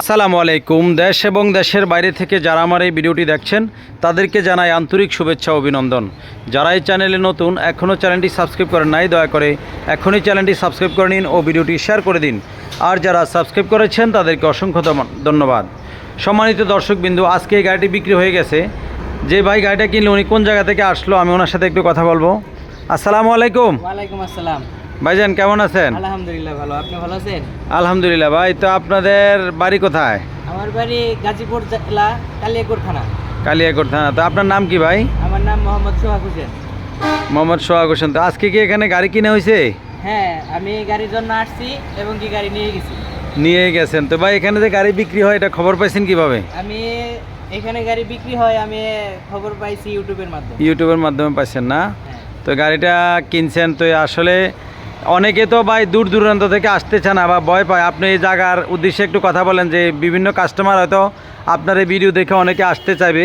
আসসালামু আলাইকুম। দেশ এবং দেশের বাইরে থেকে যারা আমার এই ভিডিওটি দেখছেন, তাদেরকে জানাই আন্তরিক শুভেচ্ছা অভিনন্দন। যারা এই চ্যানেলে নতুন, এখনও চ্যানেলটি সাবস্ক্রাইব করেন নাই, দয়া করে এখনই চ্যানেলটি সাবস্ক্রাইব করে নিন ও ভিডিওটি শেয়ার করে দিন। আর যারা সাবস্ক্রাইব করেছেন, তাদেরকে অসংখ্য ধন্যবাদ। সম্মানিত দর্শকবিন্দু, আজকে এই গাড়িটি বিক্রি হয়ে গেছে। যে ভাই গাড়িটা কিনলে, উনি কোন জায়গা থেকে আসলো, আমি ওনার সাথে একটু কথা বলব। আসসালামু আলাইকুম। ওয়ালাইকুম আসসালাম। ভাইজান কেমন আছেন? আলহামদুলিল্লাহ ভালো। আপনি ভালো আছেন? আলহামদুলিল্লাহ ভাই তো আপনাদের বাড়ি কোথায়? আমার বাড়ি গাজীপুর জেলা কালিয়াকুর থানা। কালিয়াকোট থানা। তো আপনার নাম কি ভাই? আমার নাম মোহাম্মদ সোহাগ হোসেন। মোহাম্মদ সোহাগ হোসেন। তো আজকে কি এখানে গাড়ি কিনে হয়েছে? হ্যাঁ আমি গাড়ির জন্য আসছি এবং কি গাড়ি নিয়ে গেছি। নিয়ে গেছেন। তো ভাই এখানে যে গাড়ি বিক্রি হয় এটা খবর পাইছেন কীভাবে? আমি এখানে গাড়ি বিক্রি হয় আমি খবর পাইছি ইউটিউবের মাধ্যমে। ইউটিউবের মাধ্যমে পাইছেন না? হ্যাঁ। তো গাড়িটা কিনছেন তো আসলে অনেকে তো ভাই দূর দূরান্ত থেকে আসতে চান বা ভয় পায়। আপনি এই জায়গার উদ্দেশ্যে একটু কথা বলেন যে বিভিন্ন কাস্টমার হয়তো আপনার এই ভিডিও দেখে অনেকে আসতে চাইবে।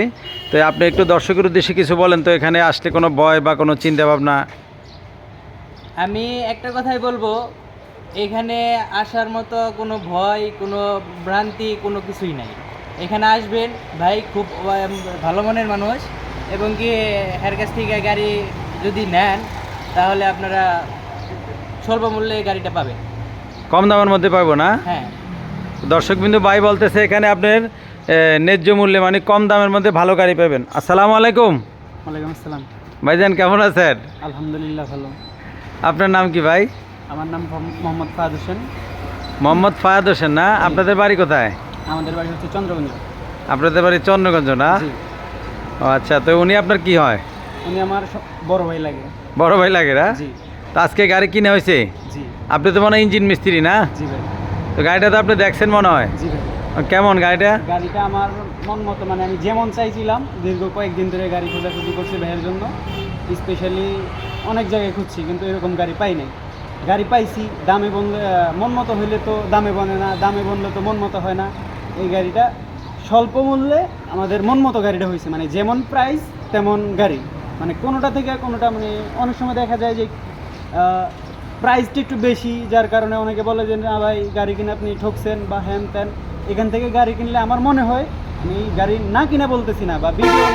তো আপনি একটু দর্শকের উদ্দেশ্যে কিছু বলেন তো, এখানে আসলে কোনো ভয় বা কোনো চিন্তা ভাবনা? আমি একটা কথাই বলব, এখানে আসার মতো কোনো ভয়, কোনো ভ্রান্তি, কোনো কিছুই নাই। এখানে আসবেন, ভাই খুব ভালো মনের মানুষ এবং কি এর কাছ থেকে গাড়ি যদি নেন, তাহলে আপনারা স্বল্প মূল্যে এই গাড়িটা পাবেন কম দামের মধ্যে পাবো না? হ্যাঁ। দর্শক বিন্দু ভাই বলতেছে এখানে আপনার ন্যায্য মূল্যে মানে কম দামের মধ্যে ভালো গাড়ি পাবেন। আসসালামু আলাইকুম। ওয়ালাইকুম আসসালাম। ভাইজান কেমন আছেন? আলহামদুলিল্লাহ ভালো। আপনার নাম কি ভাই? আমার নাম মোহাম্মদ ফাহাদ হোসেন। মোহাম্মদ ফায়াদ হোসেন না? আপনাদের বাড়ি কোথায়? আমাদের বাড়ি হচ্ছে চন্দ্রগঞ্জ। আপনাদের বাড়ি চন্দ্রগঞ্জ না? ও আচ্ছা তো উনি আপনার কি হয়? উনি আমার বড় ভাই লাগে। বড় ভাই লাগে না? জি। তো আজকে গাড়ি কিনে হয়েছে? জি। আপনি তো মনে হয় ইঞ্জিন মিস্ত্রি না? জি ভাই। তো গাড়িটা তো আপনি দেখছেন মনে হয়? কেমন গাড়িটা? গাড়িটা আমার মন মতো মানে আমি যেমন চাইছিলাম দীর্ঘ কয়েকদিন ধরে গাড়ি খোঁজাখুঁজি করছি ভাইয়ের জন্য। স্পেশালি অনেক জায়গায় খুঁজছি কিন্তু এরকম গাড়ি পাই নাই। গাড়ি পাইছি দামে বনলে মন মতো হইলে তো দামে বনে না দামে বনলে তো মন মতো হয় না। এই গাড়িটা স্বল্প মূল্যে আমাদের মন মতো গাড়িটা হয়েছে মানে যেমন প্রাইস তেমন গাড়ি। মানে কোনোটা থেকে কোনোটা মানে অনেক সময় দেখা যায় যে প্রাইসটা একটু বেশি, যার কারণে অনেকে বলে যে, না ভাই, গাড়ি কিনে আপনি ঠকছেন বা হ্যান ত্যান। এখান থেকে গাড়ি কিনলে আমার মনে হয়, আমি গাড়ি না কিনে বলতেছি না বা ভিডিও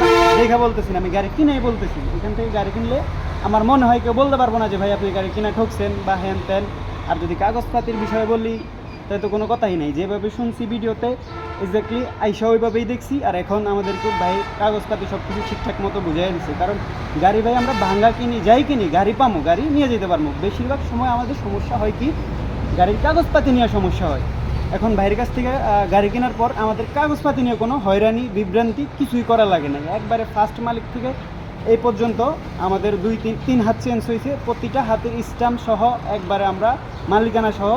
দেখা বলতেছি না, আমি গাড়ি কিনেই বলতেছি। এখান থেকে গাড়ি কিনলে আমার মনে হয় কেউ বলতে পারব না যে, ভাই, আপনি গাড়ি কিনে ঠকছেন বা হ্যান ত্যান। আর যদি কাগজপাতির বিষয়ে বলি তাই তো কোনো কথাই নাই। যেভাবে শুনছি ভিডিওতে এক্স্যাক্টলি আইসা ওইভাবেই দেখছি, আর এখন আমাদেরকে ভাই কাগজপাতি সব কিছু ঠিকঠাক মতো বুঝাই দিচ্ছে কারণ গাড়ি ভাই আমরা ভাঙ্গা কিনি, যাই কিনি, গাড়ি পামো, গাড়ি নিয়ে যেতে পারব বেশিরভাগ সময় আমাদের সমস্যা হয় কি? গাড়ির কাগজপাতি নিয়ে সমস্যা হয়। এখন ভাইয়ের কাছ থেকে গাড়ি কেনার পর আমাদের কাগজপাতি নিয়ে কোনো হয়রানি, বিভ্রান্তি কিছুই করা লাগে না। একবারে ফার্স্ট মালিক থেকে এই পর্যন্ত আমাদের দুই তিন তিন হাত চেঞ্জ হয়েছে প্রতিটা হাতের স্ট্যাম্প সহ একবারে আমরা মালিকানা সহ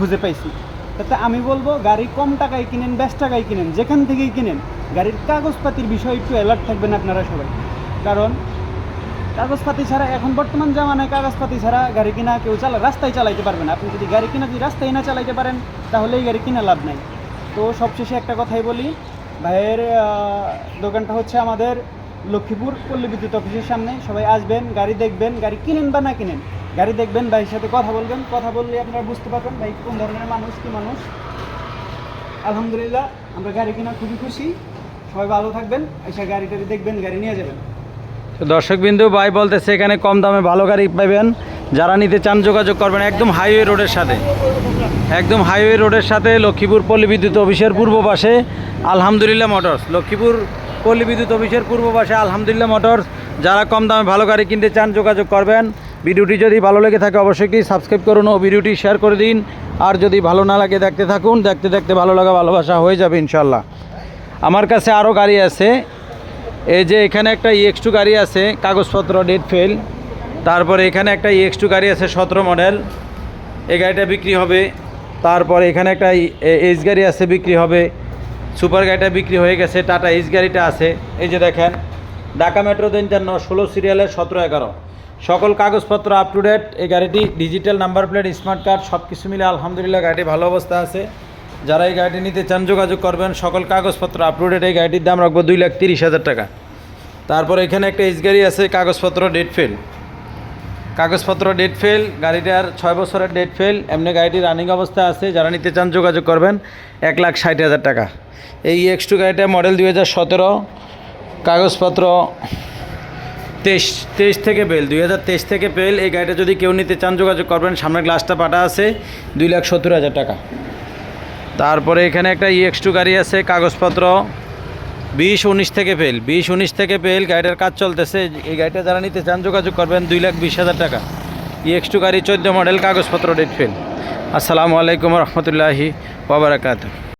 বুঝে পাইছি। তাতে আমি বলব, গাড়ি কম টাকায় কিনেন, বেশ টাকায় কিনেন, যেখান থেকেই কিনেন, গাড়ির কাগজপাতির বিষয়ে একটু অ্যালার্ট থাকবেন আপনারা সবাই। কারণ কাগজপাতি ছাড়া এখন বর্তমান জামানায় কাগজপাতি ছাড়া গাড়ি কিনা কেউ চালা, রাস্তায় চালাইতে পারবে না। আপনি যদি গাড়ি কিনা, যদি রাস্তায় না চালাইতে পারেন তাহলে এই গাড়ি কিনা লাভ নাই। তো সবশেষে একটা কথাই বলি, ভাইয়ের দোকানটা হচ্ছে আমাদের লক্ষ্মীপুর পল্লী বিদ্যুৎ অফিসের সামনে। সবাই আসবেন, গাড়ি দেখবেন, গাড়ি কিনেন বা না কিনেন। গাড়ি দেখবেন, ভাইয়ের সাথে কথা বলবেন, কথা বললে আপনারা বুঝতে পারবেন ভাই কোন ধরনের মানুষ, কি মানুষ। আলহামদুলিল্লাহ, আমরা গাড়ি কিনা খুবই খুশি। সবাই ভালো থাকবেন, এসে গাড়ি টাড়ি দেখবেন, গাড়ি নিয়ে যাবেন। দর্শকবিন্দু, ভাই বলতেছে এখানে কম দামে ভালো গাড়ি পাবেন। যারা নিতে চান যোগাযোগ করবেন একদম হাইওয়ে রোডের সাথে। একদম হাইওয়ে রোডের সাথে লক্ষ্মীপুর পল্লী বিদ্যুৎ অফিসের পূর্ব পাশে আলহামদুলিল্লাহ মোটরস। লক্ষ্মীপুর পল্লী বিদ্যুৎ অফিসের পূর্ব পাশে আলহামদুলিল্লাহ মোটরস। যারা কম দামে ভালো গাড়ি কিনতে চান যোগাযোগ করবেন। ভিডিওটি যদি ভালো লেগে থাকে অবশ্যই সাবস্ক্রাইব করুন ও ভিডিওটি শেয়ার করে দিন। আর যদি ভালো না লাগে দেখতে থাকুন, দেখতে দেখতে ভালো লাগা ভালোবাসা হয়ে যাবে ইনশাল্লাহ আমার কাছে আরও গাড়ি আছে। এই যে এখানে একটা ইএক্স টু গাড়ি আছে, কাগজপত্র ডেট ফেল তারপরে এখানে একটা ইএক্স টু গাড়ি আছে, সতেরো মডেল এই গাড়িটা বিক্রি হবে। তারপরে এখানে একটা এইচ গাড়ি আছে, বিক্রি হবে। সুপার গাড়িটা বিক্রি হয়ে গেছে, টাটা এইচ গাড়িটা আছে। এই যে দেখেন, ঢাকা মেট্রো তিনটান্ন ষোলো সিরিয়ালের সতেরো এগারো। সকল কাগজপত্র আপ টু ডেট এই গাড়িটি digital number plate smart card সব কিছু মিলে আলহামদুলিল্লাহ গাড়িটি ভালো অবস্থা আছে। যারা এই গাড়িটি নিতে চান, যোগাযোগ করবেন, সকল কাগজপত্র আপ টু ডেট এই গাড়িটির দাম রাখব দুই লাখ তিরিশ হাজার টাকা। তারপর এখানে একটা এইচ গাড়ি আছে, কাগজপত্র ডেট ফেল কাগজপত্র ডেট ফেল গাড়িটার ছয় বছরের ডেট ফেল এমনি গাড়িটি রানিং অবস্থা আছে, যারা নিতে চান, যোগাযোগ করবেন, এক লাখ ষাট হাজার টাকা। এই এক্স টু গাড়িটা মডেল দুই হাজার সতেরো। কাগজপত্র তেইশ তেইশ থেকে পেল দুই হাজার তেইশ থেকে পেল এই গাড়িটা যদি কেউ নিতে চান, যোগাযোগ করবেন, সামনে গ্লাসটা পাটা আছে, দুই লাখ সত্তর হাজার টাকা। তারপরে এখানে একটা ইএক্স টু গাড়ি আছে, কাগজপত্র, বিশ, উনিশ থেকে পেল বিশ, উনিশ থেকে পেল গাড়িটার কাজ চলতেছে, এই গাড়িটা যারা নিতে চান, যোগাযোগ করবেন, দুই লাখ বিশ হাজার টাকা। ইএক্স টু গাড়ি, চোদ্দ মডেল কাগজপত্র ডেট ফেল আসসালামু আলাইকুম রহমতুল্লাহি ওবরাকাত